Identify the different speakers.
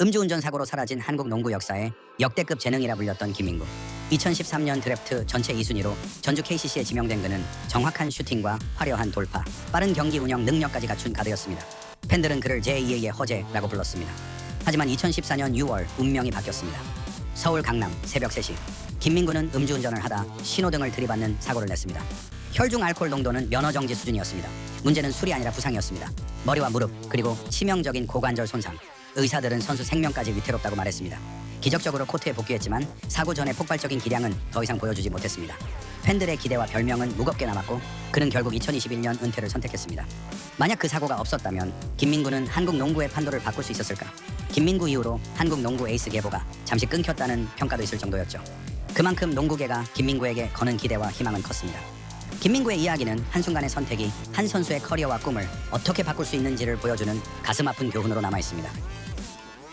Speaker 1: 음주운전 사고로 사라진 한국 농구 역사의 역대급 재능이라 불렸던 김민구. 2013년 드래프트 전체 2순위로 전주 KCC에 지명된 그는 정확한 슈팅과 화려한 돌파, 빠른 경기 운영 능력까지 갖춘 가드였습니다. 팬들은 그를 제2의 허재라고 불렀습니다. 하지만 2014년 6월 운명이 바뀌었습니다. 서울 강남 새벽 3시 김민구는 음주운전을 하다 신호등을 들이받는 사고를 냈습니다. 혈중 알코올 농도는 면허 정지 수준이었습니다. 문제는 술이 아니라 부상이었습니다. 머리와 무릎 그리고 치명적인 고관절 손상. 의사들은 선수 생명까지 위태롭다고 말했습니다. 기적적으로 코트에 복귀했지만 사고 전의 폭발적인 기량은 더 이상 보여주지 못했습니다. 팬들의 기대와 별명은 무겁게 남았고 그는 결국 2021년 은퇴를 선택했습니다. 만약 그 사고가 없었다면 김민구는 한국 농구의 판도를 바꿀 수 있었을까? 김민구 이후로 한국 농구 에이스 계보가 잠시 끊겼다는 평가도 있을 정도였죠. 그만큼 농구계가 김민구에게 거는 기대와 희망은 컸습니다. 김민구의 이야기는 한순간의 선택이 한 선수의 커리어와 꿈을 어떻게 바꿀 수 있는지를 보여주는 가슴 아픈 교훈으로 남아 있습니다.